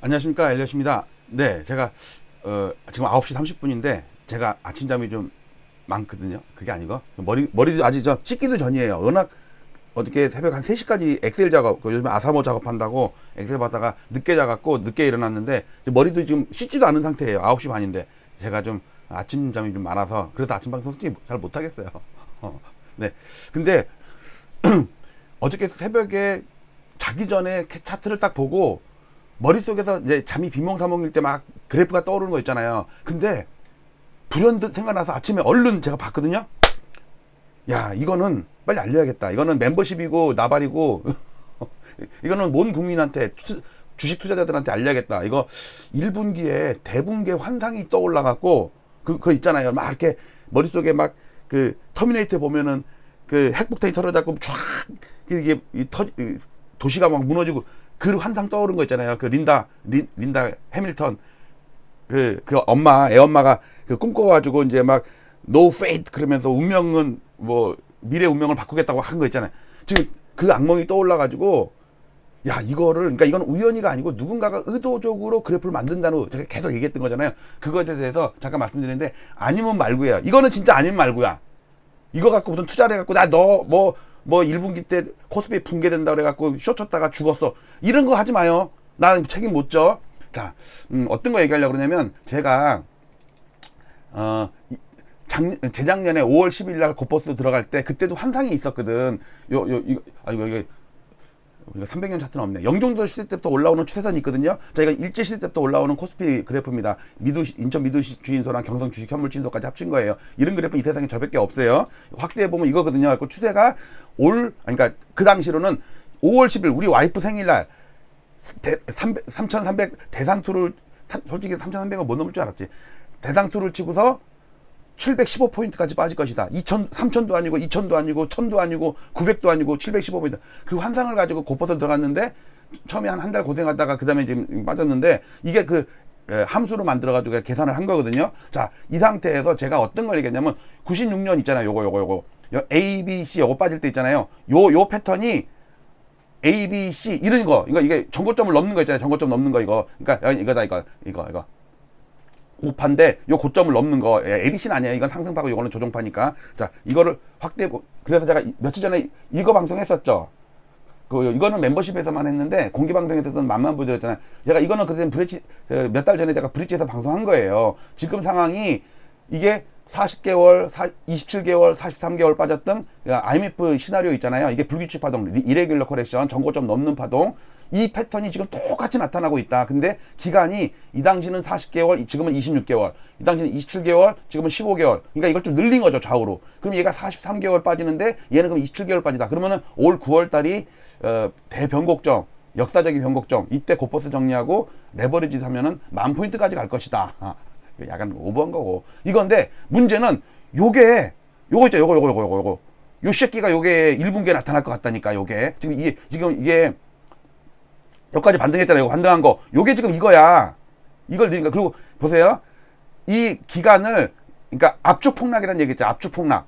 안녕하십니까 엘리엇입니다. 네, 제가 어, 지금 9시 30분인데 제가 아침잠이 좀 많거든요. 그게 아니고 머리 머리도 아직 저 씻기도 전이에요. 워낙 어저께 새벽 한 3시까지 엑셀 작업, 그 요즘에 아사모 작업한다고 엑셀 받다가 늦게 자갖고 늦게 일어났는데 머리도 지금 씻지도 않은 상태예요. 9시 반인데 제가 좀 아침 잠이 좀 많아서 그래서 아침 방송 솔직히 잘 못하겠어요. 어, 네, 근데 어저께 새벽에 자기 전에 캐- 차트를 딱 보고 머릿속에서 이제 잠이 비몽사몽일 때 막 그래프가 떠오르는 거 있잖아요. 근데 불현듯 생각나서 아침에 얼른 제가 봤거든요. 야, 이거는 빨리 알려야겠다. 이거는 멤버십이고 나발이고 이거는 온 국민한테 투- 주식 투자자들한테 알려야겠다. 이거 1분기에 대분기 환상이 떠올라 갖고 그, 그거 있잖아요. 막 이렇게 머릿속에 막 그 터미네이터 보면은 그 핵폭탄이 털어잡고 쫙 이게 이 터, 이 도시가 막 무너지고 그 환상 떠오른 거 있잖아요. 그 린다 린, 린다 해밀턴 그, 그 엄마, 애 엄마가 그 꿈꿔가지고 이제 막 no fate 그러면서 운명은 뭐 미래 운명을 바꾸겠다고 한 거 있잖아요. 지금 그 악몽이 떠올라가지고 야 이거를 그러니까 이건 우연히가 아니고 누군가가 의도적으로 그래프를 만든다는 제가 계속 얘기했던 거잖아요. 그거에 대해서 잠깐 말씀드리는데 아니면 말고야. 이거는 진짜 아니면 말고야. 이거 갖고 무슨 투자를 해갖고 나너뭐뭐 1분기 때 코스피 붕괴된다 그래갖고 쇼 쳤다가 죽었어. 이런 거 하지 마요. 나는 책임 못 져. 자, 음, 어떤 거 얘기하려고 그러냐면 제가 어, 이- 작, 재작년에 5월 10일 날 고버스 들어갈 때 그때도 환상이 있었거든. 요, 요, 이거, 아, 이거, 이거, 이거 300년 차트는 없네. 영종도 시대 때부터 올라오는 추세선이 있거든요. 자, 이거 일제 시대 때부터 올라오는 코스피 그래프입니다. 미도, 인천 미도 시- 주인소랑 경성 주식 현물 진소까지 합친 거예요. 이런 그래프 이 세상에 저밖에 없어요. 확대해 보면 이거거든요. 그 추세가 올, 그러니까 그 당시로는 5월 10일 우리 와이프 생일날 대, 300, 3,300 대상투를 삼- 솔직히 3,300은 못 넘을 줄 알았지. 대상투를 치고서 715포인트까지 빠질 것이다. 2천, 3천도 아니고 2천도 아니고 1000도 아니고 900도 아니고 715포인트. 그 환상을 가지고 곧버섯 들어갔는데 처음에 한 한 달 고생하다가 그 다음에 지금 빠졌는데 이게 그 에, 함수로 만들어 가지고 계산을 한 거거든요. 자, 이 상태에서 제가 어떤 걸 얘기했냐면 96년 있잖아요. 요거, 요거, 요거. 요 A, B, C 요거 빠질 때 있잖아요. 요, 요 패턴이 A, B, C 이런 거 이거 이게 전고점을 넘는 거 있잖아요. 전고점 넘는 거 이거. 그러니까 야, 이거다 이거 이거 이거. 우파인데 요 고점을 넘는 거 예, ABC는 아니에요. 이건 상승파고 이거는 조정파니까. 자 이거를 확대 그래서 제가 이- 며칠 전에 이거 방송했었죠. 그 이거는 membership에서만 했는데 공개 방송에서는 만만 보여드렸잖아요. 제가 이거는 그때 브릿지 몇 달 전에 제가 브릿지에서 방송한 거예요. 지금 상황이 이게 40개월, 27개월, 43개월 빠졌던 IMF 시나리오 있잖아요. 이게 불규칙 파동, 이레귤러 코렉션, 전고점 넘는 파동. 이 패턴이 지금 똑같이 나타나고 있다. 근데 기간이 이 당시는 40개월, 지금은 26개월, 이 당시는 27개월, 지금은 15개월. 그러니까 이걸 좀 늘린 거죠, 좌우로. 그럼 얘가 43개월 빠지는데 얘는 그럼 27개월 빠지다. 그러면은 올 9월 달이 어, 대변곡점, 역사적인 변곡점. 이때 곧버스 정리하고 레버리지 사면은 만 포인트까지 갈 것이다. 약간 오버한 거고. 이건데 문제는 요게 요거 있죠. 요거 요거 요거 요거 요거. 요 새끼가 요게 1분기에 나타날 것 같다니까. 요게 지금 이게 지금 이게 여기까지 반등했잖아요. 반등한 거. 요게 지금 이거야. 이걸 드니까 그리고 보세요. 이 기간을 그러니까 압축 폭락이라는 얘기 있죠. 압축 폭락.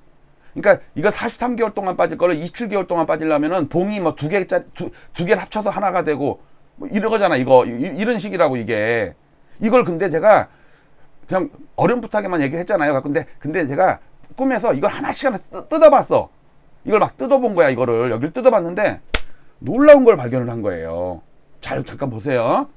그러니까 이거 43개월 동안 빠질 거를 27개월 동안 빠지려면은 봉이 뭐 두 개짜리 두, 두 개를 합쳐서 하나가 되고 뭐 이런 거잖아. 이거 이, 이런 식이라고 이게. 이걸 근데 제가 그냥 어렴풋하게만 얘기했잖아요. 근데 근데 제가 꿈에서 이걸 하나씩 하나 뜯- 뜯어봤어. 이걸 막 뜯어본 거야. 이거를 여기를 뜯어봤는데 놀라운 걸 발견을 한 거예요. 잘 잠깐 보세요.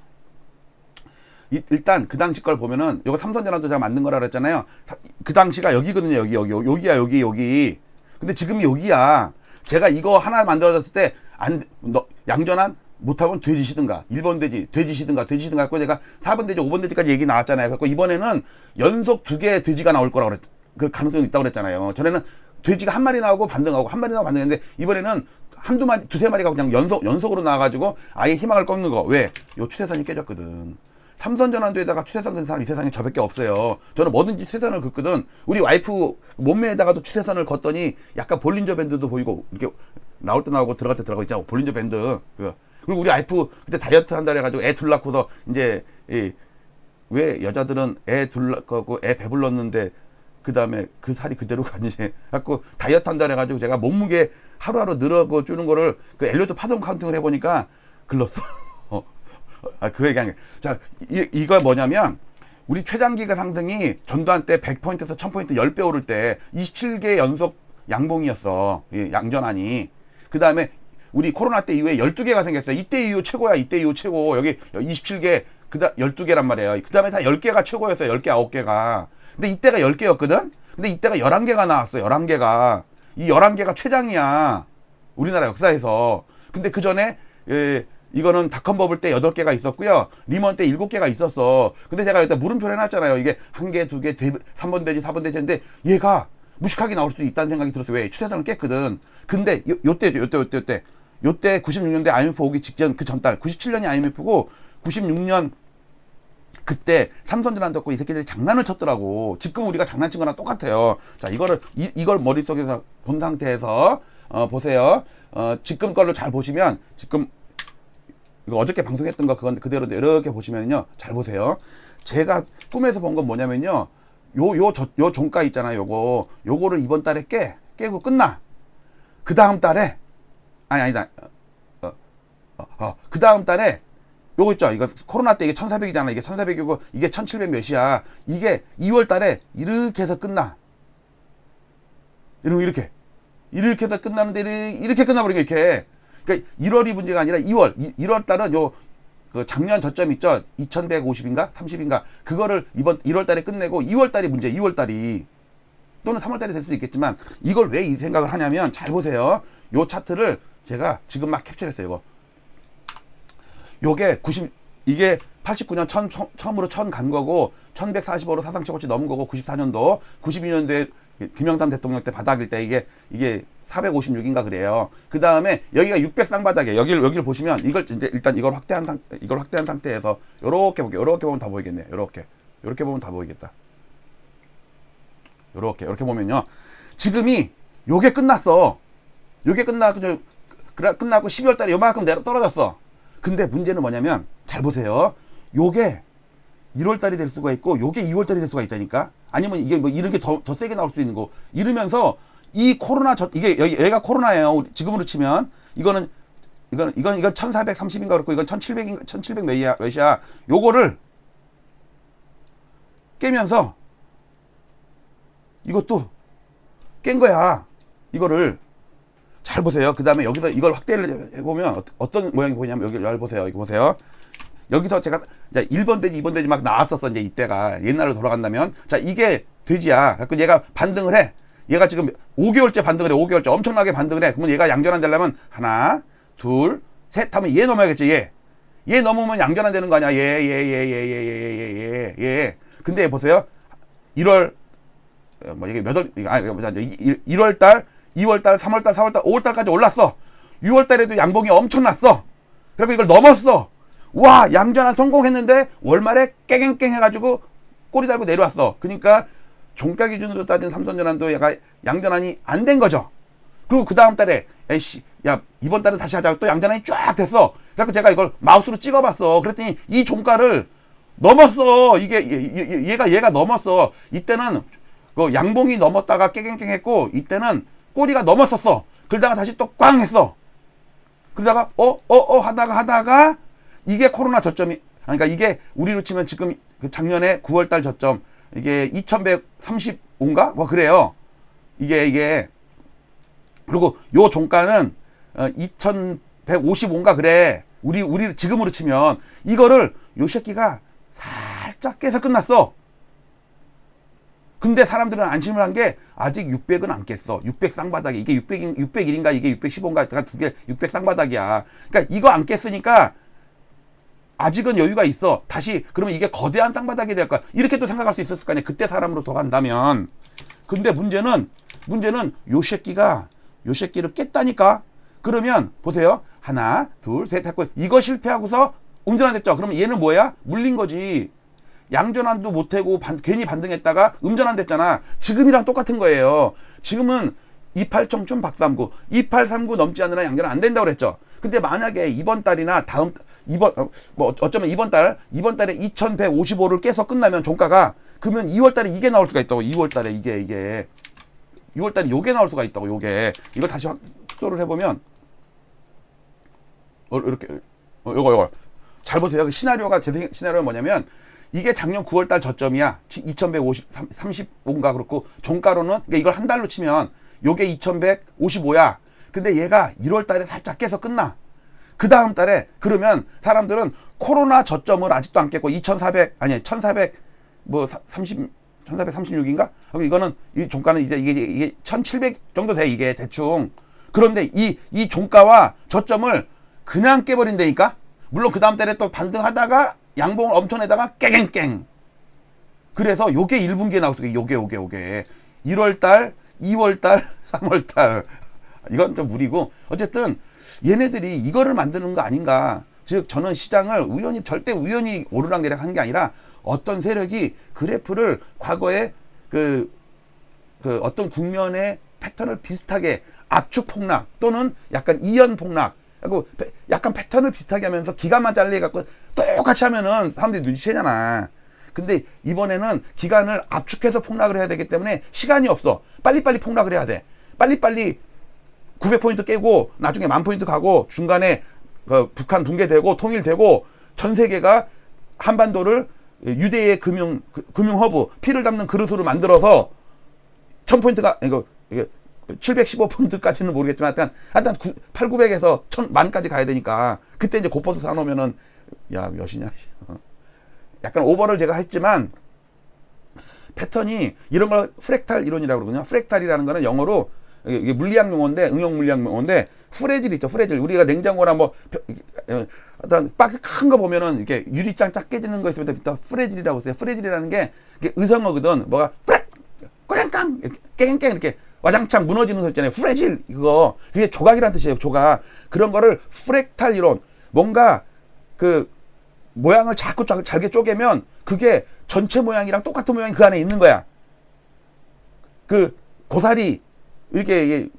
이- 일단 그 당시 걸 보면은 요거 삼선전환도 제가 만든 거라 그랬잖아요. 사- 그 당시가 여기거든요. 여기 여기 여기, 여기야 여기 여기. 근데 지금이 여기야. 제가 이거 하나 만들어졌을 때 안 양전환 못하면 돼지시든가 1번 돼지 돼지시든가 돼지시든가 했고 제가 4번 돼지 5번 돼지까지 얘기 나왔잖아요. 그래서 이번에는 연속 두 개의 돼지가 나올 거라고 그랬 그 가능성이 있다고 그랬잖아요. 전에는 돼지가 한 마리 나오고 반등하고 한 마리 나오고 반등했는데 이번에는 한두 마리 두세 마리가 그냥 연속 연속으로 나와가지고 아예 희망을 꺾는 거 왜? 요 추세선이 깨졌거든. 삼선전환도에다가 추세선 긋는 사람 이 세상에 저밖에 없어요. 저는 뭐든지 추세선을 긋거든. 우리 와이프 몸매에다가도 추세선을 걷더니 약간 볼린저 밴드도 보이고 이렇게 나올 때 나오고 들어갈 때 들어가고 있잖아. 볼린저 밴드. 그. 그리고 우리 와이프 그때 다이어트 한다 해가지고 애 둘 낳고서 이제 이, 왜 여자들은 애 둘 낳고 애 배불렀는데 그 다음에 그 살이 그대로 가니 갖고 다이어트 한다 해가지고 제가 몸무게 하루하루 늘어고 주는 거를 그 엘리어트 파동 카운팅을 해보니까 글렀어. 아, 그 얘기 아니에요. 자, 이, 이거 뭐냐면, 우리 최장기가 상승이 전두환 때 100포인트에서 1000포인트 10배 오를 때 27개 연속 양봉이었어. 이 양전환이. 그 다음에 우리 코로나 때 이후에 12개가 생겼어요. 이때 이후 최고야. 이때 이후 최고. 여기 27개, 그 다음 12개란 말이에요. 그 다음에 다 10개가 최고였어요. 10개, 9개가. 근데 이때가 10개였거든? 근데 이때가 11개가 나왔어. 11개가. 이 11개가 최장이야. 우리나라 역사에서. 근데 그 전에, 예, 이거는 닷컴 버블 때 8개가 있었고요. 리먼 때 7개가 있었어. 근데 제가 여기다 물음표를 해놨잖아요. 이게 한 개, 두 개, 대, 3번 되지, 4번 되지인데 얘가 무식하게 나올 수도 있다는 생각이 들었어요. 왜? 추세선을 깼거든. 근데 요, 요때, 요때, 요 때, 요 때. 요때 96년대 IMF 오기 직전 그 전달, 97년이 IMF고 96년 그때 삼선전환 듣고 이 새끼들이 장난을 쳤더라고. 지금 우리가 장난친 거랑 똑같아요. 자, 이거를, 이, 이걸 머릿속에서 본 상태에서, 어, 보세요. 어, 지금 걸로 잘 보시면, 지금, 이거 어저께 방송했던 거 그건 그대로 이렇게 보시면요. 잘 보세요. 제가 꿈에서 본 건 뭐냐면요. 요, 요, 저, 요 종가 있잖아요. 요거. 요거를 이번 달에 깨. 깨고 끝나. 그 다음 달에, 아니, 아니다. 어, 어, 어, 그 다음 달에 요거 있죠. 이거 코로나 때 이게 1400이잖아. 이게 1400이고 이게 1700 몇이야. 이게 2월 달에 이렇게 해서 끝나. 이러면 이렇게. 이렇게 해서 끝나는데 이렇게, 이렇게 끝나버리게 이렇게. 그러니까 1월이 문제가 아니라 2월. 2, 월 달은 요, 그 작년 저점 있죠. 2150인가? 30인가? 그거를 이번 1월 달에 끝내고 2월 달이 문제, 2월 달이. 또는 3월 달이 될 수도 있겠지만 이걸 왜 이 생각을 하냐면 잘 보세요. 요 차트를 제가 지금 막 캡처했어요. 이거. 요게 90 이게 89년 천, 처- 처음으로 천 간 거고 1145로 사상 최고치 넘은 거고 94년도 92년도에 김영삼 대통령 때 바닥일 때 이게 이게 456인가 그래요. 그 다음에 여기가 600 쌍바닥에 여기를 여기를 보시면 이걸 이제 일단 이걸 확대한 상 이걸 확대한 상태에서 요렇게 볼게요. 요렇게 보면 다 보이겠네. 요렇게 요렇게 보면 다 보이겠다. 요렇게 요렇게 보면요. 지금이 요게 끝났어. 요게 끝나고 저 그래 끝나고 12월 달에 요만큼 내려 떨어졌어. 근데 문제는 뭐냐면 잘 보세요. 요게 1월 달이 될 수가 있고 요게 2월 달이 될 수가 있다니까. 아니면 이게 뭐 이런 게더더 세게 나올 수 있는 거. 이러면서 이 코로나 저 이게 얘가 코로나예요. 지금으로 치면 이거는 이거는 이건 이건 1430인가 그렇고 이건 1700인가 1700 몇이야 몇이야. 요거를 깨면서 이것도 깬 거야. 이거를 잘 보세요. 그 다음에 여기서 이걸 확대를 해보면 어- 어떤 모양이 보이냐면 여기 잘 보세요. 여기 보세요. 여기서 제가 이제 1번 돼지, 2번 돼지 막 나왔었어. 이제 이때가 옛날로 돌아간다면 자 이게 돼지야. 그래서 얘가 반등을 해. 얘가 지금 5개월째 반등을 해. 5개월째 엄청나게 반등을 해. 그러면 얘가 양전환 되려면 하나, 둘, 셋 하면 얘 넘어야겠지. 얘. 얘 넘으면 양전환 되는 거 아니야. 얘, 얘, 얘, 얘, 얘, 얘, 얘, 얘, 얘. 근데 보세요. 1월 어, 뭐 이게 몇 월, 이거 아니, 뭐냐, 1월 달, 2월 달, 3월 달, 4월 달, 5월 달까지 올랐어. 6월 달에도 양봉이 엄청났어. 그리고 이걸 넘었어. 와, 양전환 성공했는데 월말에 깽깽깽 해가지고 꼬리 달고 내려왔어. 그러니까 종가 기준으로 따진 삼선전환도 얘가 양전환이 안 된 거죠. 그리고 그 다음 달에 에이씨 야 이번 달은 다시 하자 또 양전환이 쫙 됐어 그래서 제가 이걸 마우스로 찍어봤어 그랬더니 이 종가를 넘었어 이게 얘- 얘- 얘가 얘가 넘었어 이때는 그 양봉이 넘었다가 깨갱깽 했고 이때는 꼬리가 넘었었어. 그러다가 다시 또 꽝 했어. 그러다가 어 어 어 하다가 하다가 이게 코로나 저점이 그러니까 이게 우리로 치면 지금 그 작년에 9월 달 저점 이게 2135인가? 뭐 그래요. 이게 이게. 그리고 요 종가는 어, 2155인가? 그래. 우리 우리 지금으로 치면 이거를 요 새끼가 살짝 깨서 끝났어. 근데 사람들은 안심을 한 게 아직 600은 안 깼어. 600 쌍바닥이 이게 600인 601인가 이게 615인가 두개 600 쌍바닥이야. 그러니까 이거 안 깼으니까 아직은 여유가 있어. 다시 그러면 이게 거대한 쌍바닥이 될 거야. 이렇게 또 생각할 수 있었을 거 아니야. 그때 사람으로 더 간다면. 근데 문제는 문제는 요 새끼가 요 새끼를 깼다니까. 그러면 보세요. 하나, 둘, 셋 했고 이거 실패하고서 음전 안 됐죠. 그러면 얘는 뭐야? 물린 거지. 양전환도 못하고 반- 괜히 반등했다가 음전 안 됐잖아. 지금이랑 똑같은 거예요. 지금은 28청춘 박삼구, 2839 넘지 않으나 양전환 안 된다고 그랬죠. 근데 만약에 이번 달이나 다음 이번 어, 뭐 어쩌면 이번 달 이번 달에 2155를 깨서 끝나면 종가가 그러면 2월 달에 이게 나올 수가 있다고. 2월 달에 이게 이게 6월 달에 요게 나올 수가 있다고. 요게 이걸 다시 확 축소를 해 보면 어, 이렇게 어, 요거 요거 잘 보세요. 그 시나리오가 제 생- 시나리오는 뭐냐면 이게 작년 9월 달 저점이야. 2150 35인가 그렇고 종가로는 그러니까 이걸 한 달로 치면 요게 2155야. 근데 얘가 1월 달에 살짝 깨서 끝나. 그 다음 달에 그러면 사람들은 코로나 저점을 아직도 안 깼고 2400 아니 1400뭐 30 1436인가? 그럼 이거는 이 종가는 이제 이게 이게 1700 정도 돼 이게 대충. 그런데 이 이 종가와 저점을 그냥 깨버린다니까. 물론 그 다음 달에 또 반등하다가 양봉을 엄청 내다가 깨갱깽. 그래서 요게 1분기에 나올 수 있어요. 요게 요게 요게 1월 달, 2월 달, 3월 달. 이건 좀 무리고 어쨌든 얘네들이 이거를 만드는 거 아닌가. 즉 저는 시장을 우연히 절대 우연히 오르락내락 한 게 아니라 어떤 세력이 그래프를 과거에 그, 그 어떤 국면의 패턴을 비슷하게 압축 폭락 또는 약간 이연 폭락 약간 패턴을 비슷하게 하면서 기간만 잘려 갖고 똑같이 하면은 사람들이 눈치채잖아. 근데 이번에는 기간을 압축해서 폭락을 해야 되기 때문에 시간이 없어. 빨리빨리 폭락을 해야 돼. 빨리빨리 900포인트 깨고 나중에 만 포인트 가고 중간에 그 북한 붕괴되고 통일되고 전 세계가 한반도를 유대의 금융 그- 금융 허브 피를 담는 그릇으로 만들어서 1000포인트가 이거 이게 715포인트까지는 모르겠지만 일단 일단 8, 900에서 1000 만까지 가야 되니까 그때 이제 고퍼스 사놓으면은 야 몇이냐 약간 오버를 제가 했지만 패턴이 이런 걸 프랙탈 이론이라고 그러거든요. 프랙탈이라는 거는 영어로 이게 물리학 용어인데 응용 물리학 용어인데 프레질 있죠. 프레질. 우리가 냉장고나 뭐 벼- 어, 어떤 박스 큰 거 보면은 이렇게 유리장 쫙 깨지는 거 있으면 또 프레질이라고 써요. 프레질이라는 게 의성어거든. 뭐가 프랙 이렇게 깽깽 이렇게 와장창 무너지는 소 있잖아요. 프레질 이거 그게 조각이라는 뜻이에요. 조각 그런 거를 프랙탈 이론 뭔가 그 모양을 자꾸 잘- 잘게 쪼개면 그게 전체 모양이랑 똑같은 모양이 그 안에 있는 거야. 그 고사리 이렇게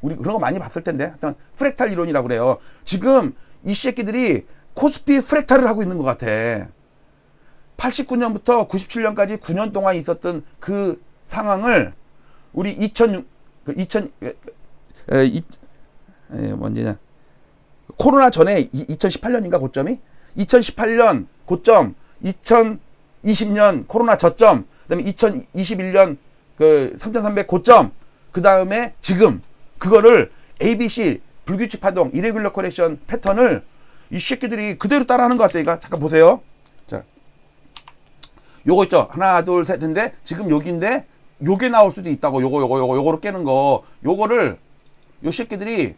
우리 그런 거 많이 봤을 텐데 하여튼 프랙탈 이론이라고 그래요. 지금 이 새끼들이 코스피 프랙탈을 하고 있는 것 같아. 89년부터 97년까지 9년 동안 있었던 그 상황을 우리 2006, 그 2000, 에, 에, 이, 에, 뭔지냐. 코로나 전에 이, 2018년인가 고점이? 2018년 고점, 2020년 코로나 저점, 그 다음에 2021년 그 3,300 고점, 그 다음에 지금 그거를 ABC 불규칙 파동, 이레귤러 코렉션 패턴을 이 새끼들이 그대로 따라하는 것 같다니까. 잠깐 보세요. 자, 요거 있죠. 하나, 둘, 셋인데 지금 여기인데 요게 나올 수도 있다고. 요거, 요거, 요거, 요거로 깨는 거. 요거를 요 새끼들이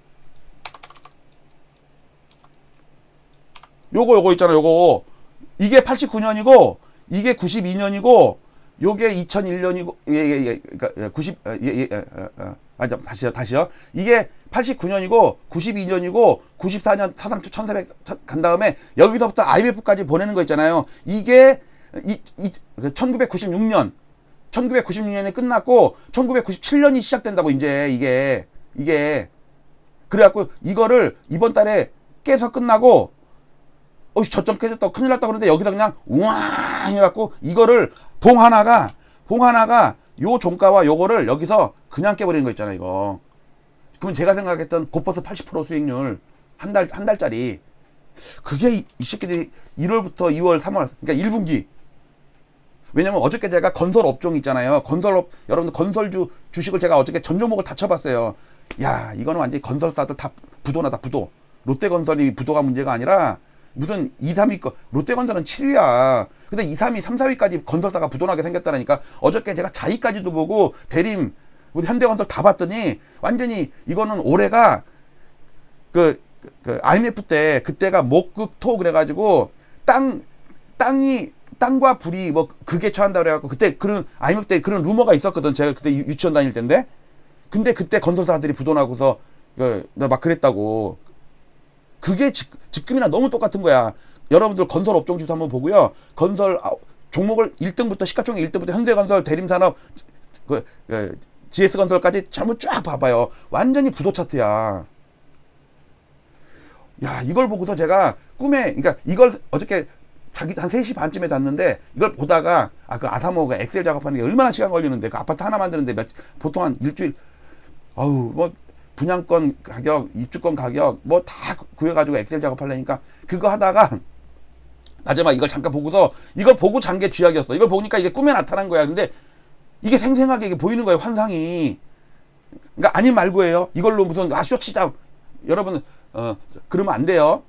요거 요거 있잖아 요거 이게 89년이고 이게 92년이고 요게 2001년이고 예예예 예, 그러니까 90 예예 예, 어, 어. 아 잠- 다시요 다시요 이게 89년이고 92년이고 94년 사상 1400 간 다음에 여기서부터 IMF까지 보내는 거 있잖아요 이게 이, 이 1996년 1996년에 끝났고 1997년이 시작된다고 이제 이게 이게. 그래갖고 이거를 이번 달에 깨서 끝나고 어이 저점 깨졌다 큰일 났다 그러는데 여기서 그냥 우왕 해갖고 이거를 봉 하나가 봉 하나가 요 종가와 요거를 여기서 그냥 깨버리는 거 있잖아요 이거. 그러면 제가 생각했던 고퍼스 80% 수익률 한 달 한 달짜리. 그게 이, 이 새끼들이 1월부터 2월 3월 그러니까 1분기 왜냐면 어저께 제가 건설 업종 있잖아요. 건설업 여러분들 건설주 주식을 제가 어저께 전 종목을 다 쳐봤어요. 야 이거는 완전히 건설사들 다 부도나다 부도. 롯데건설이 부도가 문제가 아니라 무슨 2, 3위 거 롯데건설은 7위야. 근데 2, 3위, 3, 4위까지 건설사가 부도나게 생겼다라니까 어저께 제가 자위까지도 보고 대림 현대건설 다 봤더니 완전히 이거는 올해가 그, 그, 그 IMF 때 그때가 목극토 그래가지고 땅 땅이 땅과 불이 뭐 그게 처한다 그래갖고 그때 그런 IMF 때 그런 루머가 있었거든 제가 그때 유- 유치원 다닐 때인데 근데 그때 건설사들이 부도나고서 그, 나막 그랬다고 그게 지, 지금이랑 너무 똑같은 거야 여러분들 건설 업종 지수 한번 보고요. 건설 아, 종목을 1등부터 시가총액 1등부터 현대건설, 대림산업, 그, 그 GS건설까지 한번 쫙 봐봐요. 완전히 부도 차트야. 야, 이걸 보고서 제가 꿈에, 그러니까 이걸 어저께 자기 한 3시 반쯤에 잤는데 이걸 보다가 아, 그 아사모가 엑셀 작업하는 게 얼마나 시간 걸리는데 그 아파트 하나 만드는데 몇, 보통 한 일주일 아우, 뭐 분양권 가격, 입주권 가격 뭐 다 구해가지고 엑셀 작업하려니까 그거 하다가 마지막 이걸 잠깐 보고서 이걸 보고 잔 게 쥐약이었어. 이걸 보니까 이게 꿈에 나타난 거야. 근데 이게 생생하게 이게 보이는 거예요. 환상이. 그러니까 아니 말고예요. 이걸로 무슨 아 쇼 치자. 여러분 어 그러면 안 돼요.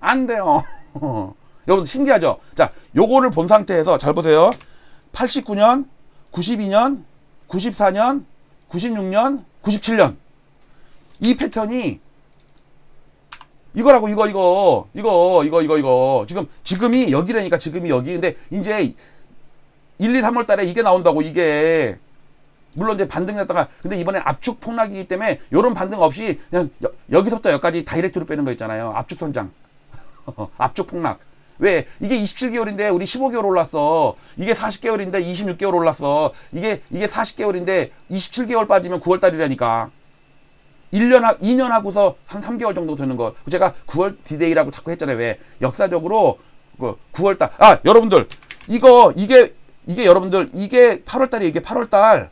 안 돼요. 여러분 신기하죠? 자, 요거를 본 상태에서 잘 보세요. 89년, 92년, 94년, 96년, 97년. 이 패턴이 이거라고 이거 이거 이거 이거 이거 이거 지금 지금이 여기라니까 지금이 여기 근데 이제 1, 2, 3월 달에 이게 나온다고 이게 물론 이제 반등 났다가 근데 이번엔 압축 폭락이기 때문에 요런 반등 없이 그냥 여, 기서부터 여기까지 다이렉트로 빼는 거 있잖아요 압축 선장 압축 폭락 왜 이게 27개월인데 우리 15개월 올랐어 이게 40개월인데 26개월 올랐어 이게 이게 40개월인데 27개월 빠지면 9월 달이라니까 1년, 하, 2년 하고서 한 3개월 정도 되는 거. 제가 9월 디데이라고 자꾸 했잖아요. 왜? 역사적으로 그 9월 달. 아, 여러분들. 이거, 이게, 이게 여러분들, 이게 8월 달이 이게 8월 달.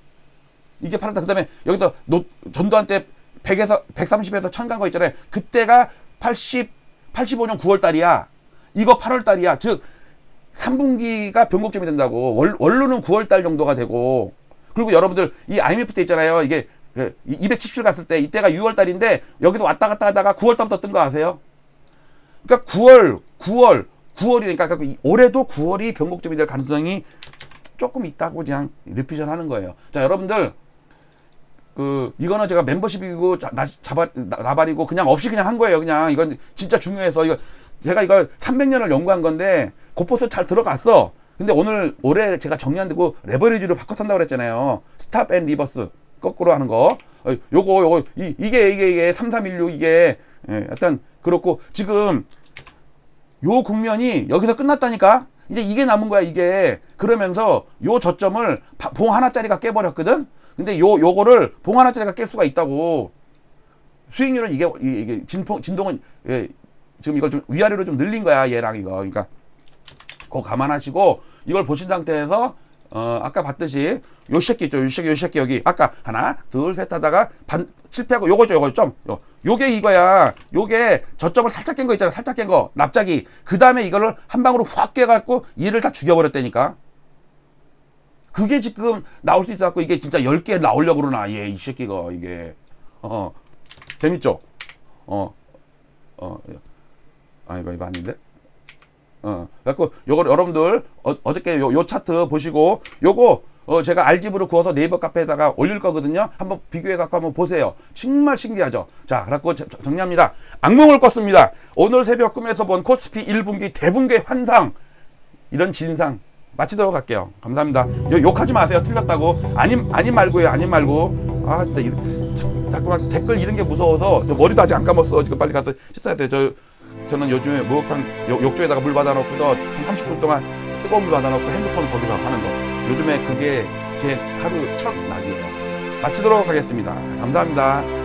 이게 8월 달. 그 다음에 여기서 노, 전두환 때 100에서, 130에서 1000간 거 있잖아요. 그때가 80, 85년 9월 달이야. 이거 8월 달이야. 즉, 3분기가 변곡점이 된다고. 월, 원로는 9월 달 정도가 되고. 그리고 여러분들, 이 IMF 때 있잖아요. 이게 그277 갔을 때 이때가 6월 달인데 여기도 왔다 갔다 하다가 9월 달부터 뜬 거 아세요? 그러니까 9월, 9월, 9월이니까 그러니까 올해도 9월이 변곡점이 될 가능성이 조금 있다고 그냥 리피전 하는 거예요. 자, 여러분들 그 이거는 제가 멤버십이고 자, 나, 자바, 나, 나발이고 그냥 없이 그냥 한 거예요. 그냥 이건 진짜 중요해서 이거 제가 이걸 300년을 연구한 건데 고포스 잘 들어갔어. 근데 오늘 올해 제가 정리한다고 레버리지로 바꿔 산다고 그랬잖아요. 스탑 앤 리버스. 거꾸로 하는 거. 어, 요거, 요거, 이, 이게, 이게, 이게, 3316 이게, 예, 일단, 그렇고, 지금, 요 국면이 여기서 끝났다니까? 이제 이게 남은 거야, 이게. 그러면서, 요 저점을 바- 봉 하나짜리가 깨버렸거든? 근데 요, 요거를 봉 하나짜리가 깰 수가 있다고. 수익률은 이게, 이- 이게, 진폭, 진동은, 예, 지금 이걸 좀 위아래로 좀 늘린 거야, 얘랑 이거. 그러니까, 그거 감안하시고, 이걸 보신 상태에서, 어, 아까 봤듯이 요 새끼 있죠. 요 새끼, 요 새끼 여기. 아까 하나, 둘, 셋 하다가 반, 실패하고 요거죠, 요거 점. 요, 요게 이거야. 요게 저점을 살짝 깬 거 있잖아. 살짝 깬 거. 납작이. 그 다음에 이거를 한 방으로 확 깨갖고 얘를 다 죽여버렸다니까. 그게 지금 나올 수 있어갖고 이게 진짜 10개 나오려고 그러나. 얘, 이 새끼가, 이게. 어, 재밌죠? 어, 어, 아, 이거, 이거 아닌데? 어, 그래갖고 요거 여러분들 어, 어저께 요, 요 차트 보시고 요거 어, 제가 알집으로 구워서 네이버 카페에다가 올릴 거거든요. 한번 비교해 갖고 한번 보세요. 정말 신기하죠. 자, 그래갖고 정리합니다. 악몽을 꿨습니다. 오늘 새벽 꿈에서 본 코스피 1분기 대분기 환상 이런 진상 마치도록 할게요. 감사합니다. 요, 욕하지 마세요. 틀렸다고. 아님 아님 말고요. 아님 말고. 아, 진짜 이, 자꾸만 댓글 이런 게 무서워서 저 머리도 아직 안 감았어. 지금 빨리 가서 씻어야 돼. 저 저는 요즘에 목욕탕 욕- 욕조에다가 물 받아놓고서 한 30분 동안 뜨거운 물 받아놓고 핸드폰 거기서 하는 거. 요즘에 그게 제 하루 첫 낙이에요. 마치도록 하겠습니다. 감사합니다.